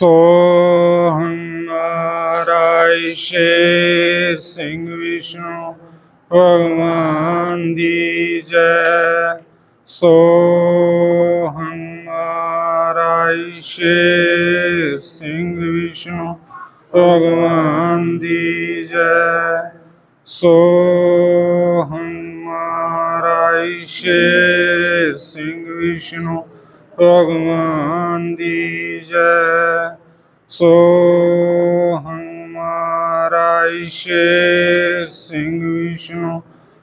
ਸੋਹੰ ਮਹਾਰਾਜ ਸ਼ੇਰ ਸਿੰਘ ਵਿਸ਼ਨੂੰ ਭਗਵਾਨ ਦੀ ਜੈ। ਸੋਹੰ ਮਹਾਰਾਜ ਸ਼ੇਰ ਸਿੰਘ ਵਿਸ਼ਨੂੰ ਭਗਵਾਨ ਦੀ ਜੈ। ਸੋਹੰ ਮਹਾਰਾਜ ਸ਼ੇਰ ਸਿੰਘ ਵਿਸ਼ਨੂੰ ਭਗਵਾਨ ਦੀ ਜੈ। ਸੋਹੰ ਮਹਾਰਾਜ ਸ਼ੇਰ ਸਿੰਘ ਵਿਸ਼ਨੂੰ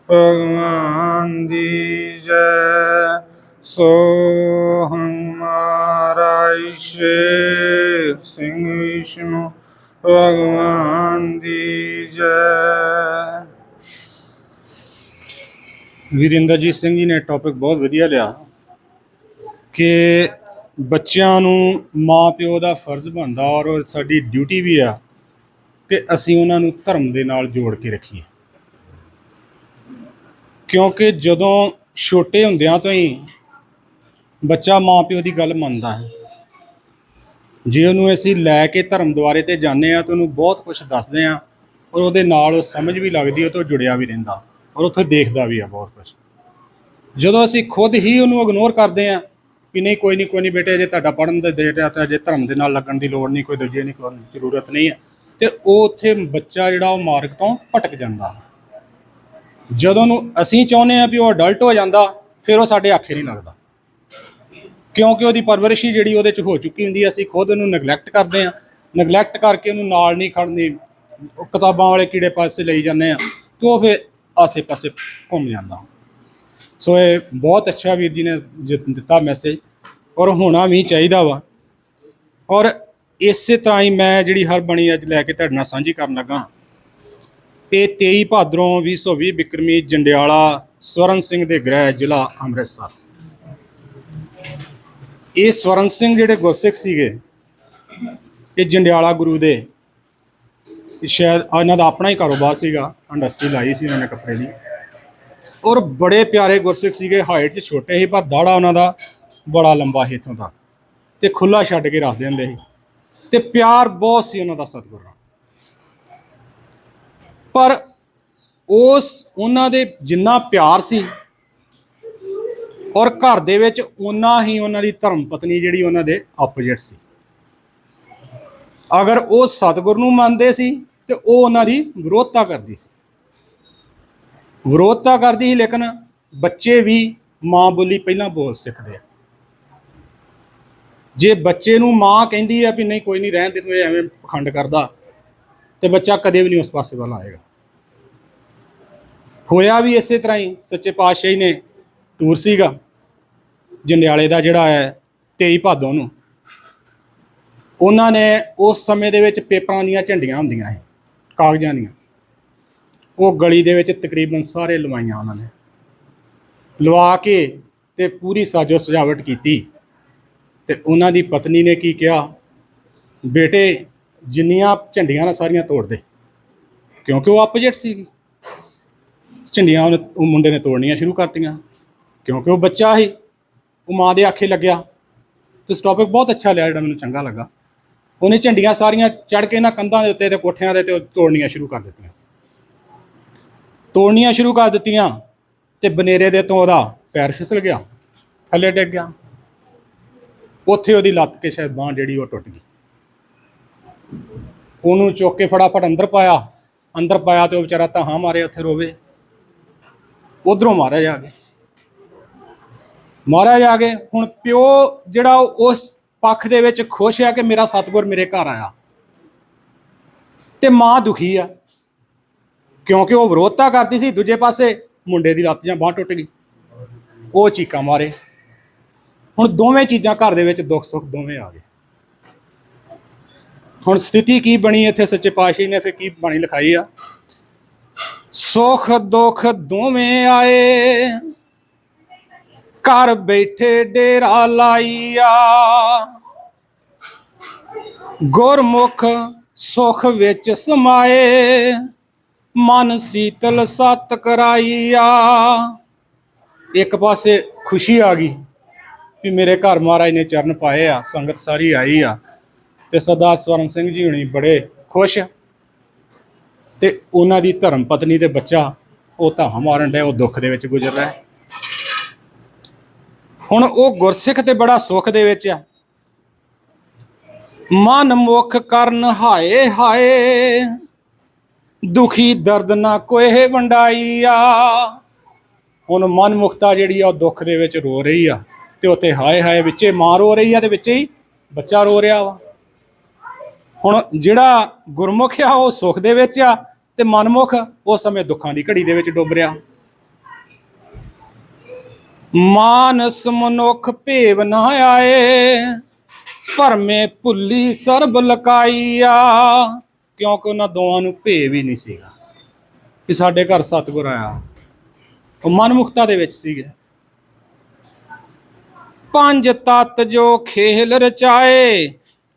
ਭਗਵਾਨ ਦੀ ਜੈ। ਸੋਹੰ ਮਹਾਰਾਜ ਸ਼ੇਰ ਸਿੰਘ ਵਿਸ਼ਨੂੰ ਭਗਵਾਨ ਦੀ ਜੈ। ਵੀਰਿੰਦਰਜੀਤ ਸਿੰਘ ਜੀ ਨੇ ਟੌਪਿਕ ਬਹੁਤ ਵਧੀਆ ਲਿਆ। ਕਿ ਬੱਚਿਆਂ ਨੂੰ ਮਾਂ ਪਿਓ ਦਾ ਫਰਜ਼ ਬਣਦਾ ਔਰ ਸਾਡੀ ਡਿਊਟੀ ਵੀ ਆ ਕਿ ਅਸੀਂ ਉਹਨਾਂ ਨੂੰ ਧਰਮ ਦੇ ਨਾਲ ਜੋੜ ਕੇ ਰੱਖੀਏ। ਕਿਉਂਕਿ ਜਦੋਂ ਛੋਟੇ ਹੁੰਦਿਆਂ ਤੋਂ ਹੀ ਬੱਚਾ ਮਾਂ ਪਿਓ ਦੀ ਗੱਲ ਮੰਨਦਾ ਹੈ। ਜੇ ਉਹਨੂੰ ਅਸੀਂ ਲੈ ਕੇ ਧਰਮ ਦੁਆਰੇ ਤੇ ਜਾਂਦੇ ਆ ਤਾਂ ਉਹਨੂੰ ਬਹੁਤ ਕੁਝ ਦੱਸਦੇ ਆ ਔਰ ਉਹਦੇ ਨਾਲ ਉਹ ਸਮਝ ਵੀ ਲੱਗਦੀ ਉਹ ਤੋਂ ਜੁੜਿਆ ਵੀ ਰਹਿੰਦਾ ਔਰ ਉੱਥੇ ਦੇਖਦਾ ਵੀ ਆ ਬਹੁਤ ਕੁਝ ਜਦੋਂ ਅਸੀਂ ਖੁਦ ਹੀ ਉਹਨੂੰ ਇਗਨੋਰ ਕਰਦੇ ਆ ਵੀ ਨਹੀਂ, ਕੋਈ ਨਹੀਂ ਕੋਈ ਨਹੀਂ ਬੇਟੇ, ਜੇ ਤੁਹਾਡਾ ਪੜਨ ਦਾ ਡੇਟ ਆ ਤਾਂ ਅਜੇ ਧਰਮ ਦੇ ਨਾਲ ਲੱਗਣ ਦੀ ਲੋੜ ਨਹੀਂ, ਕੋਈ ਦੂਜੇ ਨਹੀਂ ਕੋਈ ਜ਼ਰੂਰਤ ਨਹੀਂ ਹੈ। ਤੇ ਉਹ ਉੱਥੇ ਬੱਚਾ ਜਿਹੜਾ ਉਹ ਮਾਰਗ ਤੋਂ ਭਟਕ ਜਾਂਦਾ। ਜਦੋਂ ਨੂੰ ਅਸੀਂ ਚਾਹੁੰਦੇ ਆ ਵੀ ਉਹ ਅਡਲਟ ਹੋ ਜਾਂਦਾ, ਫਿਰ ਉਹ ਸਾਡੇ ਆਖੇ ਨਹੀਂ ਲੱਗਦਾ। ਕਿਉਂਕਿ ਉਹਦੀ ਪਰਵਰਿਸ਼ ਹੀ ਜਿਹੜੀ ਉਹਦੇ ਚ ਹੋ ਚੁੱਕੀ ਹੁੰਦੀ ਹੈ, ਅਸੀਂ ਖੁਦ ਉਹਨੂੰ ਨੈਗਲੈਕਟ ਕਰਦੇ ਆ ਨੈਗਲੈਕਟ ਕਰਕੇ ਉਹਨੂੰ ਨਾਲ ਨਹੀਂ ਖੜਨੀ ਉਹ ਕਿਤਾਬਾਂ ਵਾਲੇ ਕੀੜੇ ਪਾਸੇ ਲਈ ਜਾਂਦੇ ਆ ਤੇ ਉਹ ਫਿਰ ਆਸੇ-ਪਾਸੇ ਘੁੰਮ ਜਾਂਦਾ। ਸੋ ਇਹ ਬਹੁਤ ਅੱਛਾ ਵੀਰ ਜੀ ਨੇ ਜ- ਦਿੱਤਾ ਮੈਸੇਜ ਔਰ ਹੋਣਾ ਵੀ ਚਾਹੀਦਾ ਵਾ। ਔਰ ਇਸੇ ਤਰ੍ਹਾਂ ਹੀ ਮੈਂ ਜਿਹੜੀ ਹਰ ਬਣੀ ਅੱਜ ਲੈ ਕੇ ਤੁਹਾਡੇ ਨਾਲ ਸਾਂਝੀ ਕਰਨ ਲੱਗਾ ਇਹ 23 ਭਾਦਰੋਂ 2020 ਬਿਕਰਮੀ ਜੰਡਿਆਲਾ ਸਵਰਨ ਸਿੰਘ ਦੇ ਗ੍ਰਹਿ ਜ਼ਿਲ੍ਹਾ ਅੰਮ੍ਰਿਤਸਰ। ਇਹ ਸਵਰਨ ਸਿੰਘ ਜਿਹੜੇ ਗੁਰਸਿੱਖ ਸੀਗੇ, ਇਹ ਜੰਡਿਆਲਾ ਗੁਰੂ ਦੇ ਸ਼ਾਇਦ ਇਹਨਾਂ ਦਾ ਆਪਣਾ ਹੀ ਕਾਰੋਬਾਰ ਸੀਗਾ, ਇੰਡਸਟਰੀ ਲਾਈ ਸੀ ਉਹਨਾਂ ਨੇ ਕੱਪੜੇ ਦੀ। ਔਰ ਬੜੇ ਪਿਆਰੇ ਗੁਰਸਿੱਖ ਸੀਗੇ ਹਾਈਟ 'ਚ ਛੋਟੇ ਸੀ, ਪਰ ਦਾੜਾ ਉਹਨਾਂ ਦਾ ਬੜਾ ਲੰਬਾ ਸੀ ਇੱਥੋਂ ਤੱਕ। ਤੇ ਖੁੱਲਾ ਛੱਡ ਕੇ ਰੱਖਦੇ ਹੁੰਦੇ ਸੀ। ਤੇ ਪਿਆਰ ਬਹੁਤ ਸੀ ਉਹਨਾਂ ਦਾ ਸਤਿਗੁਰ ਨਾਲ ਪਰ ਉਸ, ਉਹਨਾਂ ਦੇ ਜਿੰਨਾ ਪਿਆਰ ਸੀ ਔਰ ਘਰ ਦੇ ਵਿੱਚ ਉਨਾ ਹੀ ਉਹਨਾਂ ਦੀ ਧਰਮ ਪਤਨੀ ਜਿਹੜੀ ਉਹਨਾਂ ਦੇ ਆਪੋਜੀਟ ਸੀ। ਅਗਰ ਉਹ ਸਤਿਗੁਰ ਨੂੰ ਮੰਨਦੇ ਸੀ ਤੇ ਉਹ ਉਹਨਾਂ ਦੀ ਵਿਰੋਧਤਾ ਕਰਦੀ ਸੀ। ਵਿਰੋਧ ਤਾਂ ਕਰਦੀ ਸੀ, ਲੇਕਿਨ ਬੱਚੇ ਵੀ ਮਾਂ ਬੋਲੀ ਪਹਿਲਾਂ ਬੋਲ ਸਿੱਖਦੇ ਆ। ਜੇ ਬੱਚੇ ਨੂੰ ਮਾਂ ਕਹਿੰਦੀ ਆ ਵੀ ਨਹੀਂ, ਕੋਈ ਨਹੀਂ, ਰਹਿਣ ਦੇ ਤੂੰ ਐਵੇਂ ਪਖੰਡ ਕਰਦਾ, ਤੇ ਬੱਚਾ ਕਦੇ ਵੀ ਨਹੀਂ ਉਸ ਪਾਸੇ ਵੱਲ ਆਏਗਾ। ਹੋਇਆ ਵੀ ਇਸੇ ਤਰ੍ਹਾਂ ਹੀ, ਸੱਚੇ ਪਾਤਸ਼ਾਹੀ ਨੇ ਟੂਰ ਸੀਗਾ, ਜੰਡਿਆਲੇ ਦਾ ਜਿਹੜਾ ਹੈ 23 ਭਾਦੋਂ ਨੂੰ। ਉਹਨਾਂ ਨੇ ਉਸ ਸਮੇਂ ਦੇ ਵਿੱਚ ਪੇਪਰਾਂ ਦੀਆਂ ਝੰਡੀਆਂ ਹੁੰਦੀਆਂ ਸੀ, ਕਾਗਜ਼ਾਂ ਦੀਆਂ। ਉਹ ਗਲੀ ਦੇ ਵਿੱਚ ਤਕਰੀਬਨ ਸਾਰੇ ਲਵਾਈਆਂ ਉਹਨਾਂ ਨੇ। ਲਵਾ ਕੇ ਤੇ ਪੂਰੀ ਸਾਜੋ ਸਜਾਵਟ ਕੀਤੀ। ਤੇ ਉਹਨਾਂ ਦੀ ਪਤਨੀ ਨੇ ਕੀ ਕਿਹਾ? ਬੇਟੇ, ਜਿੰਨੀਆਂ ਝੰਡੀਆਂ ਨਾ ਸਾਰੀਆਂ ਤੋੜ ਦੇ। ਕਿਉਂਕਿ ਉਹ ਆਪੋਜੀਟ ਸੀ ਝੰਡੀਆਂ ਉਹਨੇ ਉਹ ਮੁੰਡੇ ਨੇ ਤੋੜਨੀਆਂ ਸ਼ੁਰੂ ਕਰਤੀਆਂ। ਕਿਉਂਕਿ ਉਹ ਬੱਚਾ ਸੀ। ਉਹ ਮਾਂ ਦੇ ਆਖੇ ਲੱਗਿਆ। ਤੇ ਟੌਪਿਕ ਬਹੁਤ ਅੱਛਾ ਲਿਆ ਜਿਹੜਾ ਮੈਨੂੰ ਚੰਗਾ ਲੱਗਾ। ਉਹਨੇ ਝੰਡੀਆਂ ਸਾਰੀਆਂ ਚੜ ਕੇ ਨਾ ਕੰਧਾਂ ਦੇ ਉੱਤੇ ਤੇ ਕੋਠਿਆਂ ਦੇ ਤੇ ਤੋੜਨੀਆਂ ਸ਼ੁਰੂ ਕਰ ਦਿੱਤੀਆਂ। ਤੋੜਨੀਆਂ ਸ਼ੁਰੂ ਕਰ ਦਿੱਤੀਆਂ ਤੇ ਬਨੇਰੇ ਦੇ ਤੋਂ ਉਹਦਾ ਪੈਰ ਫਿਸਲ ਗਿਆ, ਥੱਲੇ ਡਿੱਗ ਗਿਆ। ਉੱਥੇ ਉਹਦੀ ਲੱਤ ਕੇ ਸ਼ਾਇਦ ਬਾਂਹ ਜਿਹੜੀ ਉਹ ਟੁੱਟ ਗਈ। ਉਹਨੂੰ ਚੁੱਕ ਕੇ ਫਟਾਫਟ ਅੰਦਰ ਪਾਇਆ ਅੰਦਰ ਪਾਇਆ ਤੇ ਉਹ ਵਿਚਾਰਾ ਤਾਂ ਹਾਂ ਮਾਰੇ ਉੱਥੇ ਰੋਵੇ। ਉਧਰੋਂ ਮਾਰਿਆ ਜਾ ਕੇ। ਮਾਰਿਆ ਜਾ ਕੇ, ਹੁਣ ਪਿਓ ਜਿਹੜਾ ਉਸ ਪੱਖ ਦੇ ਵਿੱਚ ਖੁਸ਼ ਆ ਕਿ ਮੇਰਾ ਸਤਿਗੁਰ ਮੇਰੇ ਘਰ ਆਇਆ। ਤੇ ਮਾਂ ਦੁਖੀ ਆ। ਕਿਉਂਕਿ ਉਹ ਵਿਰੋਧਤਾ ਕਰਦੀ ਸੀ, ਦੂਜੇ ਪਾਸੇ ਮੁੰਡੇ ਦੀ ਲੱਤ ਜਾਂ ਬਾਹ ਟੁੱਟ ਗਈ। ਉਹ ਚੀਕਾਂ ਮਾਰੇ। ਹੁਣ ਦੋਵੇਂ ਚੀਜ਼ਾਂ ਘਰ ਦੇ ਵਿੱਚ ਦੁੱਖ ਸੁੱਖ ਦੋਵੇਂ ਆ ਗਏ। ਹੁਣ ਸਥਿਤੀ ਕੀ ਬਣੀ ਇੱਥੇ? ਸੱਚੇ ਪਾਤਸ਼ਾਹ ਨੇ ਫਿਰ ਕੀ ਬਾਣੀ ਲਿਖਾਈ ਆ? ਸੁਖ ਦੁੱਖ ਦੋਵੇਂ ਆਏ। ਘਰ ਬੈਠੇ ਡੇਰਾ ਲਾਈਆ। ਗੁਰਮੁਖ ਸੁਖ ਵਿੱਚ ਸਮਾਏ। ਮਨ ਸੀਤਲ ਸਤ ਕਰਾਈਆ। ਇੱਕ ਪਾਸੇ ਖੁਸ਼ੀ ਆ ਗਈ ਵੀ ਮੇਰੇ ਘਰ ਮਹਾਰਾਜ ਨੇ ਚਰਨ ਪਾਏ ਆ, ਸੰਗਤ ਸਾਰੀ ਆਈ ਆ। ਤੇ ਸਰਦਾਰ ਸਵਰਨ ਸਿੰਘ ਜੀ ਹੁਣੀ ਬੜੇ ਖੁਸ਼। ਤੇ ਉਹਨਾਂ ਦੀ ਧਰਮ ਪਤਨੀ ਤੇ ਬੱਚਾ, ਉਹ ਤਾਂ ਮਾਰਨ ਡੇ ਉਹ ਦੁੱਖ ਦੇ ਵਿੱਚ ਗੁਜ਼ਰ ਰਿਹਾ। ਹੁਣ ਉਹ ਗੁਰਸਿੱਖ ਤੇ ਬੜਾ ਸੁੱਖ ਦੇ ਵਿੱਚ ਆ। ਮਨ ਮੁਖ ਕਰਨ ਹਾਏ ਹਾਏ ਦੁਖੀ ਦਰਦ ਨਾ ਕੋਏ ਵੰਡਾਈ ਹੁਣ ਮਨਮੁਖਤਾ ਜਿਹੜੀ ਆ, ਉਹ ਦੁੱਖ ਦੇ ਵਿੱਚ ਰੋ ਰਹੀ ਆ। ਤੇ ਉੱਥੇ ਹਾਏ ਹਾਏ ਵਿੱਚੇ ਮਾਂ ਰੋ ਰਹੀ ਆ ਤੇ ਵਿੱਚੇ ਹੀ ਬੱਚਾ ਰੋ ਰਿਹਾ ਵਾ। ਹੁਣ ਜਿਹੜਾ ਗੁਰਮੁਖ ਆ, ਉਹ ਸੁਖ ਦੇ ਵਿੱਚ ਆ ਤੇ ਮਨਮੁਖ ਉਸ ਸਮੇਂ ਦੁੱਖਾਂ ਦੀ ਘੜੀ ਦੇ ਵਿੱਚ ਡੁੱਬ ਰਿਹਾ। ਮਾਨਸ ਮਨੁੱਖ ਭੇਵ ਨਾ ਆਏ, ਭਰਮੇ ਭੁੱਲੀ ਸਰਬ ਲਕਾਈਆ। ਕਿਉਂਕਿ ਉਹਨਾਂ ਦੋਵਾਂ ਨੂੰ ਭੇ ਵੀ ਨਹੀਂ ਸੀਗਾ ਕਿ ਸਾਡੇ ਘਰ ਸਤਿਗੁਰ ਆਇਆ। ਉਹ ਮਨਮੁਖਤਾ ਦੇ ਵਿੱਚ ਸੀਗੇ। ਪੰਜ ਤਤ ਜੋ ਖੇਲ ਰਚਾਏ,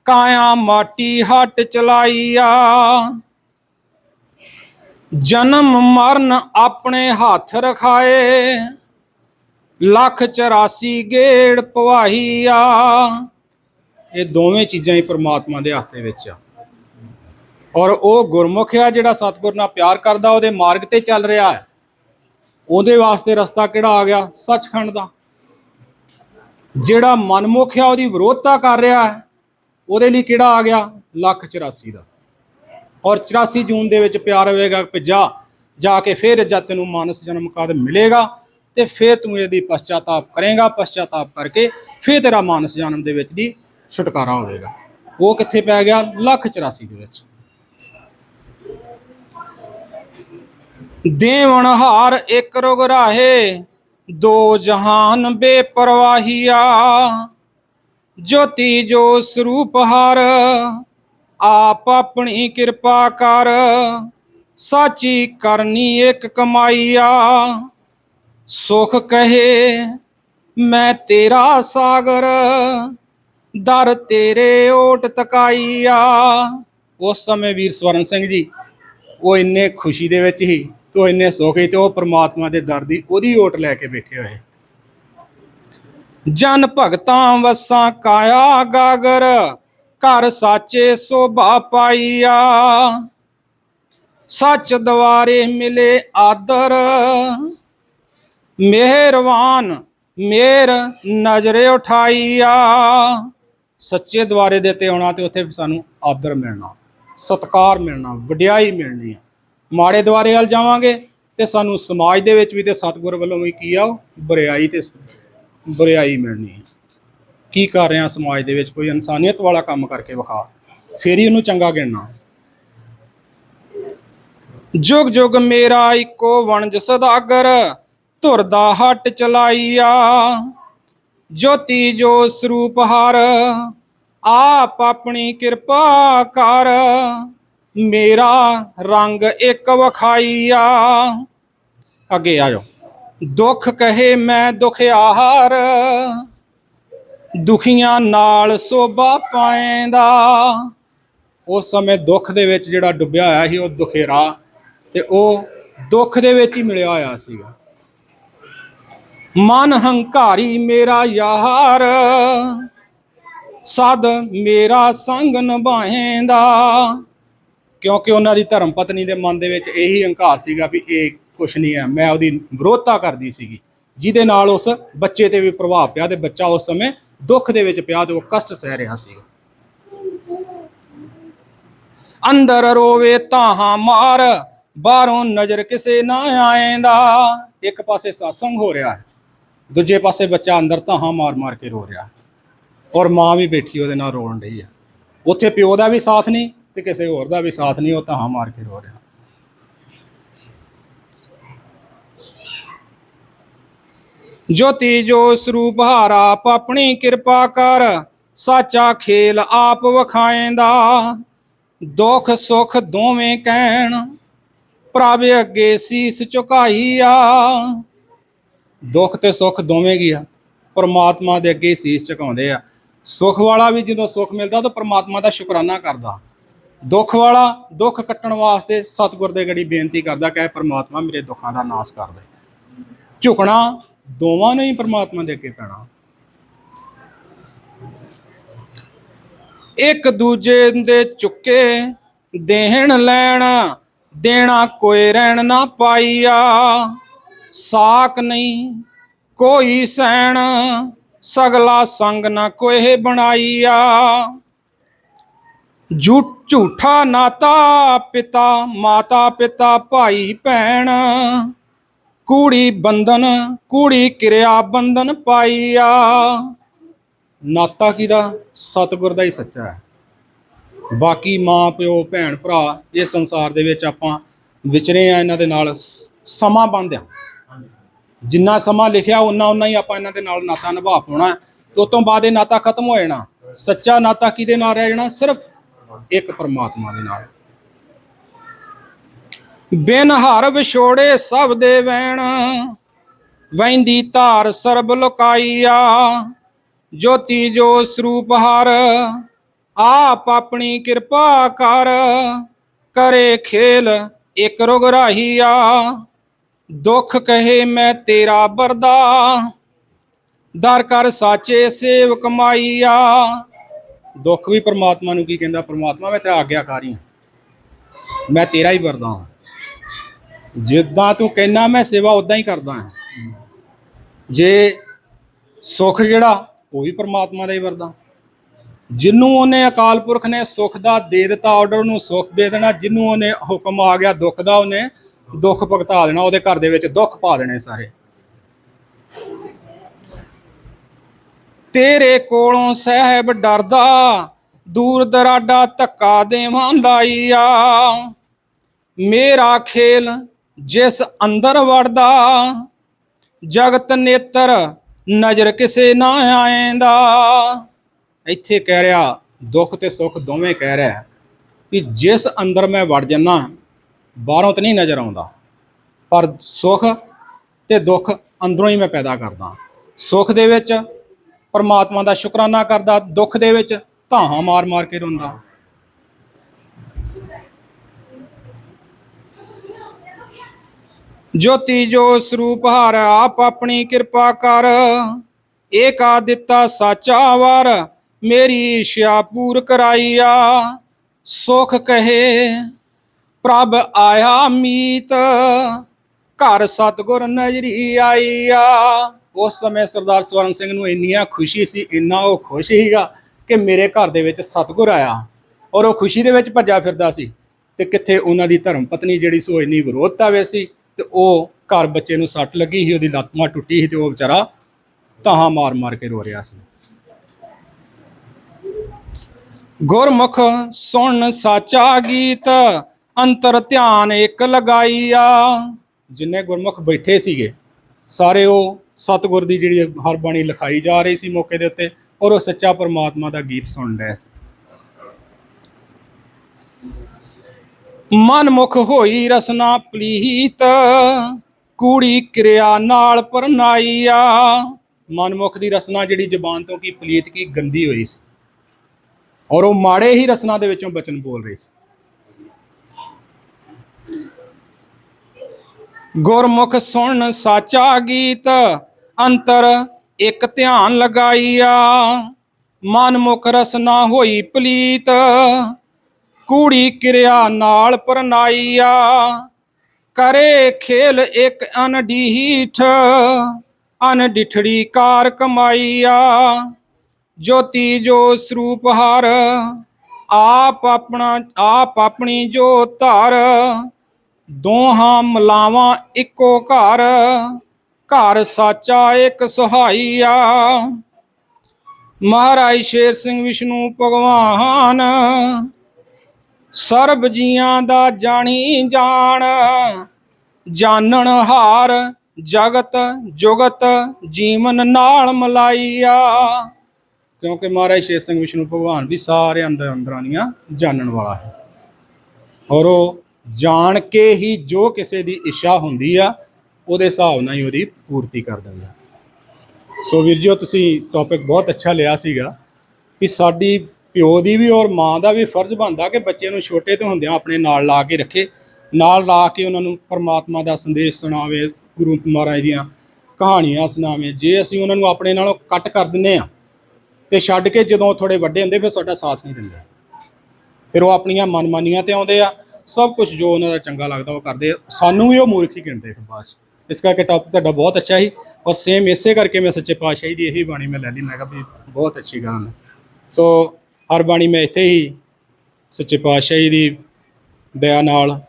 ਕਾਇਆ ਮਾਟੀ ਹੱਟ ਚਲਾਈਆ। ਜਨਮ ਮਰਨ ਆਪਣੇ ਹੱਥ ਰਖਾਏ, ਲੱਖ 84 ਗੇੜ ਪਵਾਹੀਆ ਇਹ ਦੋਵੇਂ ਚੀਜ਼ਾਂ ਹੀ ਪ੍ਰਮਾਤਮਾ ਦੇ ਹੱਥ ਦੇ ਵਿੱਚ ਆ। ਔਰ ਉਹ ਗੁਰਮੁਖ ਆ ਜਿਹੜਾ ਸਤਿਗੁਰ ਨਾਲ ਪਿਆਰ ਕਰਦਾ, ਉਹਦੇ ਮਾਰਗ ਤੇ ਚੱਲ ਰਿਹਾ ਹੈ। ਉਹਦੇ ਵਾਸਤੇ ਰਸਤਾ ਕਿਹੜਾ ਆ ਗਿਆ? ਸੱਚਖੰਡ ਦਾ। ਜਿਹੜਾ ਮਨਮੁਖ ਆ, ਉਹਦੀ ਵਿਰੋਧਤਾ ਕਰ ਰਿਹਾ ਹੈ, ਉਹਦੇ ਲਈ ਕਿਹੜਾ ਆ ਗਿਆ? ਲੱਖ 84 ਦਾ। ਔਰ 84 ਜੂਨ ਦੇ ਵਿੱਚ ਪਿਆਰ ਹੋਵੇਗਾ ਕਿ ਜਾ ਜਾ ਕੇ ਫਿਰ ਜਦ ਤੈਨੂੰ ਮਾਨਸ ਜਨਮ ਕਦ ਮਿਲੇਗਾ ਤੇ ਫਿਰ ਤੂੰ ਇਹਦੀ ਪਛਤਾਤਾਪ ਕਰੇਗਾ, ਪਛਤਾਤਾਪ ਕਰਕੇ ਫਿਰ ਤੇਰਾ ਮਾਨਸ ਜਨਮ ਦੇ ਵਿੱਚ ਦੀ ਛੁਟਕਾਰਾ ਹੋਵੇਗਾ। ਉਹ ਕਿੱਥੇ ਪੈ ਗਿਆ? ਲੱਖ 84 ਦੇ ਵਿੱਚ। ਦੇਵਨ ਹਾਰ ਇੱਕ ਰੁਗ ਰਾਹੇ, ਦੋ ਜਹਾਨ ਬੇਪਰਵਾਹੀਆ। ਜੋਤੀ ਜੋ ਸਰੂਪ ਹਰ, ਆਪ ਆਪਣੀ ਕਿਰਪਾ ਕਰ, ਸਾਚੀ ਕਰਨੀ ਇੱਕ ਕਮਾਈਆ। ਸੁਖ ਕਹੇ, ਮੈਂ ਤੇਰਾ ਸਾਗਰ, ਦਰ ਤੇਰੇ ਓਟ ਤਕਾਈਆ। ਉਸ ਸਮੇਂ ਵੀਰ ਸਵਰਨ ਸਿੰਘ ਜੀ, ਉਹ ਇੰਨੇ ਖੁਸ਼ੀ ਦੇ ਵਿੱਚ ਹੀ ਤੇ ਉਹ ਇੰਨੇ ਸੁਖ ਹੀ ਤੇ ਉਹ ਪ੍ਰਮਾਤਮਾ ਦੇ ਦਰ ਦੀ ਉਹਦੀ ਓਟ ਲੈ ਕੇ ਬੈਠੇ ਹੋਏ ਜਨ ਭਗਤਾਂ ਵਸਾਂ ਕਾਇਆ ਗਾਗਰ, ਘਰ ਸਾਚੇ ਸੋਭਾ ਪਾਈਆ। ਸੱਚ ਦਵਾਰੇ ਮਿਲੇ ਆਦਰ, ਮਿਹਰਵਾਨ ਮੇਰ ਨਜ਼ਰੇ ਉਠਾਈਆ। ਸੱਚੇ ਦਵਾਰੇ ਦੇ ਤੇ ਆਉਣਾ ਤੇ ਉੱਥੇ ਸਾਨੂੰ ਆਦਰ ਮਿਲਣਾ, ਸਤਕਾਰ ਮਿਲਣਾ, ਵਡਿਆਈ ਮਿਲਣੀ ਆ। ਮਾੜੇ ਦੁਆਰੇ ਵੱਲ ਜਾਵਾਂਗੇ ਤੇ ਸਾਨੂੰ ਸਮਾਜ ਦੇ ਵਿੱਚ ਵੀ ਤੇ ਸਤਿਗੁਰ ਵੱਲੋਂ ਵੀ ਕੀ ਆ ਉਹ? ਬੁਰਿਆਈ ਤੇ ਬੁਰਿਆਈ ਮਿਲਣੀ ਹੈ। ਕੀ ਕਰ ਰਿਹਾ ਸਮਾਜ ਦੇ ਵਿੱਚ? ਕੋਈ ਇਨਸਾਨੀਅਤ ਵਾਲਾ ਕੰਮ ਕਰਕੇ ਵਿਖਾ। ਫੇਰ ਹੀ ਉਹਨੂੰ ਚੰਗਾ ਗਿਣਨਾ। ਜੁਗ ਜੁਗ ਮੇਰਾ ਇੱਕੋ ਵਣਜ ਸਦਾਗਰ ਧੁਰ ਦਾ ਹੱਟ ਚਲਾਈਆ। ਜੋਤੀ ਜੋ ਸਰੂਪ ਹਰ, ਆਪ ਆਪਣੀ ਕਿਰਪਾ ਕਰ। ਮੇਰਾ ਰੰਗ ਇੱਕ ਵਖਾਈਆ। ਅੱਗੇ ਆ ਜਾਓ। ਦੁੱਖ ਕਹੇ ਮੈਂ ਦੁਖਿਆਰ, ਦੁਖੀਆਂ ਨਾਲ ਸੋਭਾ ਪਾਏਂਦਾ। ਉਸ ਸਮੇਂ ਦੁੱਖ ਦੇ ਵਿੱਚ ਜਿਹੜਾ ਡੁੱਬਿਆ ਹੋਇਆ ਸੀ, ਉਹ ਦੁਖੇਰਾ ਤੇ ਉਹ ਦੁੱਖ ਦੇ ਵਿੱਚ ਹੀ ਮਿਲਿਆ ਹੋਇਆ ਸੀਗਾ। ਮਨ ਹੰਕਾਰੀ ਮੇਰਾ ਯਾਰ, ਸਦ ਮੇਰਾ ਸੰਗ ਨਿਭਾਏਂਦਾ। ਕਿਉਂਕਿ ਉਹਨਾਂ ਦੀ ਧਰਮ ਪਤਨੀ ਦੇ ਮਨ ਦੇ ਵਿੱਚ ਇਹੀ ਹੰਕਾਰ ਸੀਗਾ ਵੀ ਇਹ ਕੁਛ ਨਹੀਂ ਹੈ, ਮੈਂ ਉਹਦੀ ਵਿਰੋਧਤਾ ਕਰਦੀ ਸੀਗੀ, ਜਿਹਦੇ ਨਾਲ ਉਸ ਬੱਚੇ ਤੇ ਵੀ ਪ੍ਰਭਾਵ ਪਿਆ ਤੇ ਬੱਚਾ ਉਸ ਸਮੇਂ ਦੁੱਖ ਦੇ ਵਿੱਚ ਪਿਆ ਤੇ ਉਹ ਕਸ਼ਟ ਸਹਿ ਰਿਹਾ ਸੀਗਾ। ਅੰਦਰ ਰੋਵੇ ਤਾਹਾਂ ਮਾਰ, ਬਾਹਰੋਂ ਨਜ਼ਰ ਕਿਸੇ ਨਾ ਆਏਂਦਾ, ਇੱਕ ਪਾਸੇ satsang ਹੋ ਰਿਹਾ ਹੈ, ਦੂਜੇ ਪਾਸੇ ਬੱਚਾ ਅੰਦਰ ਤਾਹਾਂ ਮਾਰ ਮਾਰ ਕੇ ਰੋ ਰਿਹਾ ਔਰ ਮਾਂ ਵੀ ਬੈਠੀ ਉਹਦੇ ਨਾਲ ਰੋਣ ਰਹੀ ਹੈ। ਉੱਥੇ ਪਿਓ ਦਾ ਵੀ ਸਾਥ ਨਹੀਂ ਤੇ ਕਿਸੇ ਹੋਰ ਦਾ ਵੀ ਸਾਥ ਨਹੀਂ, ਉਹ ਤਾਂ ਹਾਂ ਮਾਰ ਕੇ ਰੋ ਰਿਹਾ। ਜੋਤੀ ਜੋ ਸਰੂਪ ਹਾਰ, ਆਪ ਆਪਣੀ ਕਿਰਪਾ ਕਰ, ਸਾਚਾ ਖੇਲ ਆਪ ਵਖਾਏਂਦਾ। ਦੁੱਖ ਸੁਖ ਦੋਵੇਂ ਕਹਿਣ, ਪ੍ਰਭ ਅੱਗੇ ਸੀਸ ਝੁਕਾਈ ਆ ਦੁੱਖ ਤੇ ਸੁੱਖ ਦੋਵੇਂ ਗਿਆ ਪਰਮਾਤਮਾ ਦੇ ਅੱਗੇ ਸੀਸ ਝੁਕਾਉਂਦੇ ਆ। ਸੁਖ ਵਾਲਾ ਵੀ ਜਦੋਂ ਸੁਖ ਮਿਲਦਾ, ਤਾਂ ਪਰਮਾਤਮਾ ਦਾ ਸ਼ੁਕਰਾਨਾ ਕਰਦਾ। ਦੁੱਖ ਵਾਲਾ, ਦੁੱਖ ਕੱਟਣ ਵਾਸਤੇ ਸਤਿਗੁਰ ਦੇ ਗੜੀ ਬੇਨਤੀ ਕਰਦਾ ਕਿ ਪ੍ਰਮਾਤਮਾ ਮੇਰੇ ਦੁੱਖਾਂ ਦਾ ਨਾਸ ਕਰ ਦੇ। ਝੁਕਣਾ ਦੋਵਾਂ ਨੇ ਹੀ ਪਰਮਾਤਮਾ ਦੇ ਅੱਗੇ ਪੈਣਾ। ਇੱਕ ਦੂਜੇ ਦੇ ਚੁੱਕੇ ਦੇਣ ਲੈਣ, ਦੇਣਾ ਕੋਈ ਰਹਿਣ ਨਾ ਪਾਈਆ। ਸਾਕ ਨਹੀਂ ਕੋਈ ਸੈਣ ਸਗਲਾ ਸੰਗ ਨਾ ਕੋਏ ਬਣਾਈਆ। ਝੂ ਝੂਠਾ ਨਾਤਾ ਪਿਤਾ, ਮਾਤਾ ਪਿਤਾ, ਭਾਈ ਭੈਣ। ਕੂੜੀ ਬੰਧਨ, ਕੂੜੀ ਕਿਰਿਆ ਬੰਧਨ ਪਾਈਆ। ਨਾਤਾ ਕਿਹਦਾ ਸਤਿਗੁਰ ਦਾ ਹੀ ਸੱਚਾ ਹੈ। ਬਾਕੀ ਮਾਂ, ਪਿਓ, ਭੈਣ, ਭਰਾ, ਇਹ ਸੰਸਾਰ ਦੇ ਵਿੱਚ ਆਪਾਂ ਵਿਚਰੇ ਆ ਇਹਨਾਂ ਦੇ ਨਾਲ ਸਮਾਂ ਬੰਦ ਆ ਜਿੰਨਾ ਸਮਾਂ ਲਿਖਿਆ ਉਹਨਾਂ ਉਹਨਾਂ ਹੀ ਆਪਾਂ ਇਹਨਾਂ ਦੇ ਨਾਲ ਨਾਤਾ ਨਿਭਾ ਪਾਉਣਾ। ਤੇ ਉਸ ਤੋਂ ਬਾਅਦ ਇਹ ਨਾਤਾ ਖਤਮ ਹੋ ਜਾਣਾ। ਸੱਚਾ ਨਾਤਾ ਕਿਹਦੇ ਨਾਲ ਰਹਿ ਜਾਣਾ? ਸਿਰਫ ਇੱਕ ਪਰਮਾਤਮਾ ਦੇ ਨਾਲ। ਬਿਨ ਹਰ ਵਿਛੋੜੇ ਸਭ ਦੇ ਵੈਣ ਵੈਂਦੀ ਧਾਰ ਸਰਬ ਲੋਕਾਈਆ। ਜੋਤੀ ਜੋ ਸਰੂਪ ਹਰ, ਆਪ ਆਪਣੀ ਕਿਰਪਾ ਕਰ, ਕਰੇ ਖੇਲ ਇਕ ਰੁਗ ਰਾਹੀਆ। ਦੁੱਖ ਕਹੇ ਮੈਂ ਤੇਰਾ ਬਰਦਾ ਦਰ ਕਰ ਸਾਚੇ ਸੇਵ ਕਮਾਈਆ ਦੁੱਖ ਵੀ ਪ੍ਰਮਾਤਮਾ ਨੂੰ ਕੀ ਕਹਿੰਦਾ, ਪਰਮਾਤਮਾ ਮੈਂ ਤੇਰਾ ਆਗਿਆਕਾਰੀ ਹਾਂ। ਮੈਂ ਤੇਰਾ ਹੀ ਵਰਦਾ ਹਾਂ। ਜਿੱਦਾਂ ਤੂੰ ਕਹਿਣਾ ਮੈਂ ਸੇਵਾ ਉਦਾਂ ਹੀ ਕਰਦਾ ਹਾਂ। ਜੇ ਸੁੱਖ ਜਿਹੜਾ, ਉਹ ਵੀ ਪਰਮਾਤਮਾ ਦਾ ਹੀ ਵਰਦਾ। ਜਿੰਨੂੰ ਉਹਨੇ ਅਕਾਲ ਪੁਰਖ ਨੇ ਸੁੱਖ ਦਾ ਦੇ ਦਿੱਤਾ ਆਰਡਰ ਨੂੰ ਸੁੱਖ ਦੇ ਦੇਣਾ, ਜਿੰਨੂੰ ਉਹਨੇ ਹੁਕਮ ਆ ਗਿਆ ਦੁੱਖ ਦਾ, ਉਹਨੇ ਦੁੱਖ ਭੁਗਤਾ ਦੇਣਾ, ਉਹਦੇ ਘਰ ਦੇ ਵਿੱਚ ਦੁੱਖ ਪਾ ਦੇਣੇ ਸਾਰੇ। ਤੇਰੇ ਕੋਲੋਂ ਸਹਿਬ ਡਰਦਾ, ਦੂਰ ਦਰਾਡਾ ਧੱਕਾ ਦੇਵਾਂ ਲਾਈਆ। ਮੇਰਾ ਖੇਲ ਜਿਸ ਅੰਦਰ ਵੜਦਾ, ਜਗਤ ਨੇਤਰ ਨਜ਼ਰ ਕਿਸੇ ਨਾ ਆਏਂਦਾ। ਇੱਥੇ ਕਹਿ ਰਿਹਾ, ਦੁੱਖ ਤੇ ਸੁੱਖ ਦੋਵੇਂ ਕਹਿ ਰਿਹਾ ਕਿ ਜਿਸ ਅੰਦਰ ਮੈਂ ਵੜ ਜੰਨਾ ਬਾਹਰੋਂ ਤਾਂ ਨਹੀਂ ਨਜ਼ਰ ਆਉਂਦਾ। ਪਰ ਸੁੱਖ ਤੇ ਦੁੱਖ ਅੰਦਰੋਂ ਹੀ ਮੈਂ ਪੈਦਾ ਕਰਦਾ। ਸੁੱਖ ਦੇ ਵਿੱਚ ਪਰਮਾਤਮਾ ਦਾ ਸ਼ੁਕਰਾਨਾ ਕਰਦਾ, ਦੁੱਖ ਦੇ ਵਿੱਚ ਧਾਹਾਂ ਮਾਰ ਮਾਰ ਕੇ ਰੋਂਦਾ। ਜੋਤੀ ਜੋ ਸਰੂਪ ਹਾਰ, ਆਪ ਆਪਣੀ ਕਿਰਪਾ ਕਰ। ਏਕਾ ਦਿੱਤਾ ਸਾਚਾ ਵਰ, ਮੇਰੀ ਇਸ਼ਿਆ ਪੂਰ ਕਰਾਈਆ। ਸੁਖ ਕਹੇ, ਪ੍ਰਭ ਆਇਆ ਮੀਤ, ਘਰ ਸਤਗੁਰ ਨਜ਼ਰੀ ਆਈਆ। ਉਸ ਸਮੇਂ ਸਰਦਾਰ ਸਵਰਨ ਸਿੰਘ ਨੂੰ ਇੰਨੀਆਂ ਖੁਸ਼ੀ ਸੀ, ਇੰਨਾ ਉਹ ਖੁਸ਼ ਸੀਗਾ ਕਿ ਮੇਰੇ ਘਰ ਦੇ ਵਿੱਚ ਸਤਗੁਰ ਆਇਆ। ਔਰ ਉਹ ਖੁਸ਼ੀ ਦੇ ਵਿੱਚ ਭੱਜਾ ਫਿਰਦਾ ਸੀ ਤੇ ਕਿੱਥੇ ਉਹਨਾਂ ਦੀ ਧਰਮ ਪਤਨੀ ਜਿਹੜੀ ਸੋ ਇੰਨੀ ਵਿਰੋਧਤਾ ਵੇ ਸੀ ਤੇ ਉਹ ਘਰ ਬੱਚੇ ਨੂੰ ਸੱਟ ਲੱਗੀ ਸੀ, ਉਹਦੀ ਲੱਤ ਟੁੱਟੀ ਸੀ ਤੇ ਉਹ ਵਿਚਾਰਾ ਤਾਹਾਂ ਮਾਰ ਮਾਰ ਕੇ ਰੋ ਰਿਹਾ ਸੀ। ਗੁਰਮੁਖ ਸੁਣ ਸਾਚਾ ਗੀਤ, ਅੰਤਰ ਧਿਆਨ ਇੱਕ ਲਗਾਈਆ। ਜਿੰਨੇ ਗੁਰਮੁਖ ਬੈਠੇ ਸੀਗੇ, ਸਾਰੇ ਉਹ ਸਤਿਗੁਰ ਦੀ ਜਿਹੜੀ ਹਰ ਬਾਣੀ ਲਿਖਾਈ ਜਾ ਰਹੀ ਸੀ ਮੌਕੇ ਦੇ ਉੱਤੇ, ਔਰ ਉਹ ਸੱਚਾ ਪਰਮਾਤਮਾ ਦਾ ਗੀਤ ਸੁਣ ਰਹੇ ਸੀ। ਮਨਮੁਖ ਹੋਈ ਰਸਨਾ ਪਲੀਤ, ਕੂੜੀ ਕਿਰਿਆ ਨਾਲ ਪਰਨਾਈਆ। ਮਨਮੁਖ ਦੀ ਰਸਨਾ ਜਿਹੜੀ ਜ਼ਬਾਨ ਤੋਂ ਕੀ ਪਲੀਤ, ਕੀ ਗੰਦੀ ਹੋਈ ਸੀ। ਔਰ ਉਹ ਮਾੜੇ ਹੀ ਰਸਨਾ ਦੇ ਵਿੱਚੋਂ ਬਚਨ ਬੋਲ ਰਹੀ ਸੀ। ਗੁਰਮੁਖ ਸੁਣ ਸਾਚਾ ਗੀਤ ਅੰਤਰ ਇੱਕ ਧਿਆਨ ਲਗਾਈਆ। ਮਨਮੁਖ ਰਸਨਾ ਹੋਈ ਪਲੀਤ। ਕੂੜੀ ਕਿਰਿਆ ਨਾਲ ਪਰਨਾਈਆ। ਕਰੇ ਖੇਲ ਇੱਕ ਅਨਡੀਠ ਅਨਡਿਠੜੀ ਕਾਰ ਕਮਾਈਆ। ਜੋਤੀ ਜੋ ਸਰੂਪ ਹਰ, ਆਪ ਆਪਣਾ, ਆਪ ਆਪਣੀ ਜੋ ਧਰ। ਦੋਹਾਂ ਮਲਾਵਾਂ ਇੱਕੋ ਘਰ। ਘਰ ਸਾਚਾ ਇੱਕ ਸੁਹਾਈਆ। ਮਹਾਰਾਜ ਸ਼ੇਰ ਸਿੰਘ ਵਿਸ਼ਨੂੰ ਭਗਵਾਨ, ਸਰਬ ਜੀਆਂ ਦਾ ਜਾਣੀ ਜਾਣ। ਜਾਣਨ ਹਾਰ ਜਗਤ ਜੁਗਤ ਜੀਵਨ ਨਾਲ ਮਲਾਈਆ। ਕਿਉਂਕਿ ਮਹਾਰਾਜ ਸ਼ੇਰ ਸਿੰਘ ਵਿਸ਼ਨੂੰ ਭਗਵਾਨ ਵੀ ਸਾਰੇ ਅੰਦਰ ਅੰਦਰਾਂ ਦੀਆਂ ਜਾਣਨ ਵਾਲਾ ਹੈ। ਔਰ ਉਹ ਜਾਣ ਕੇ ਹੀ ਜੋ ਕਿਸੇ ਦੀ ਇੱਛਾ ਹੁੰਦੀ ਆ ਉਹਦੇ ਹਿਸਾਬ ਨਾਲ ਹੀ ਉਹਦੀ ਪੂਰਤੀ ਕਰ ਦਿੰਦਾ। ਸੋ ਵੀਰ ਜੀਓ ਤੁਸੀਂ ਟੌਪਿਕ ਬਹੁਤ ਅੱਛਾ ਲਿਆ ਸੀਗਾ ਕਿ ਸਾਡੀ ਪਿਓ ਦੀ ਵੀ ਔਰ ਮਾਂ ਦਾ ਵੀ ਫਰਜ਼ ਬਣਦਾ ਕਿ ਬੱਚੇ ਨੂੰ ਛੋਟੇ ਤੋਂ ਹੁੰਦਿਆਂ ਆਪਣੇ ਨਾਲ ਲਾ ਕੇ ਰੱਖੇ, ਨਾਲ ਲਾ ਕੇ ਉਹਨਾਂ ਨੂੰ ਪਰਮਾਤਮਾ ਦਾ ਸੰਦੇਸ਼ ਸੁਣਾਵੇ, ਗੁਰੂ ਮਹਾਰਾਜ ਦੀਆਂ ਕਹਾਣੀਆਂ ਸੁਣਾਵੇ। ਜੇ ਅਸੀਂ ਉਹਨਾਂ ਨੂੰ ਆਪਣੇ ਨਾਲੋਂ ਕੱਟ ਕਰ ਦਿੰਨੇ ਆ ਤੇ ਛੱਡ ਕੇ ਜਦੋਂ ਥੋੜੇ ਵੱਡੇ ਹੁੰਦੇ, ਫਿਰ ਸਾਡਾ ਸਾਥ ਨਹੀਂ ਦਿੰਦੇ। ਫਿਰ ਉਹ ਆਪਣੀਆਂ ਮਨਮਾਨੀਆਂ ਤੇ ਆਉਂਦੇ ਆ, ਸਭ ਕੁਝ ਜੋ ਉਹਨਾਂ ਦਾ ਚੰਗਾ ਲੱਗਦਾ ਉਹ ਕਰਦੇ ਆ। ਸਾਨੂੰ ਵੀ ਉਹ ਮੂਰਖ ਹੀ ਗਿਣਦੇ ਫਿਰ ਬਾਅਦ 'ਚ। ਇਸ ਕਰਕੇ ਟੌਪਿਕ ਤੁਹਾਡਾ ਬਹੁਤ ਅੱਛਾ ਸੀ ਔਰ ਸੇਮ ਇਸੇ ਕਰਕੇ ਮੈਂ ਸੱਚੇ ਪਾਤਸ਼ਾਹੀ ਦੀ ਇਹੀ ਬਾਣੀ ਮੈਂ ਲੈ ਲਈ, ਮੈਂ ਕਿਹਾ ਵੀ ਬਹੁਤ ਅੱਛੀ ਗੱਲ ਹੈ। ਸੋ ਹਰ ਬਾਣੀ ਮੈਂ ਇੱਥੇ ਹੀ ਸੱਚੇ ਪਾਤਸ਼ਾਹੀ ਦੀ ਦਇਆ ਨਾਲ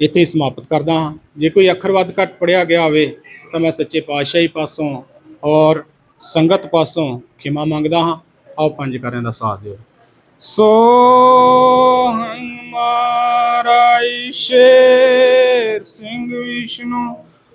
ਇੱਥੇ ਹੀ ਸਮਾਪਤ ਕਰਦਾ ਹਾਂ। ਜੇ ਕੋਈ ਅੱਖਰ ਵੱਧ ਘੱਟ ਪੜਿਆ ਗਿਆ ਹੋਵੇ ਤਾਂ ਮੈਂ ਸੱਚੇ ਪਾਤਸ਼ਾਹੀ ਪਾਸੋਂ ਔਰ ਸੰਗਤ ਪਾਸੋਂ ਖਿਮਾ ਮੰਗਦਾ ਹਾਂ। ਆਓ ਪੰਜ ਕਰਿਆਂ ਦਾ ਸਾਥ ਦਿਓ। ਸੋ ਹੰਗ ਮਾਰਾ ਸ਼ੇਰ ਸਿੰਘ ਵਿਸ਼ਨੂੰ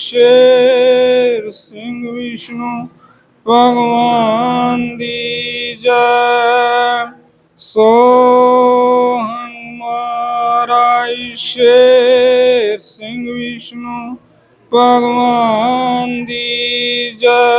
ਸ਼ੇਰ ਸਿੰਘ ਵਿਸ਼ਨੂੰ ਭਗਵਾਨ ਦੀ ਜੈ। ਸੋ ਹਮਾਰਾ ਸ਼ੇਰ ਸਿੰਘ ਵਿਸ਼ਨੂੰ ਭਗਵਾਨ ਦੀ ਜੈ।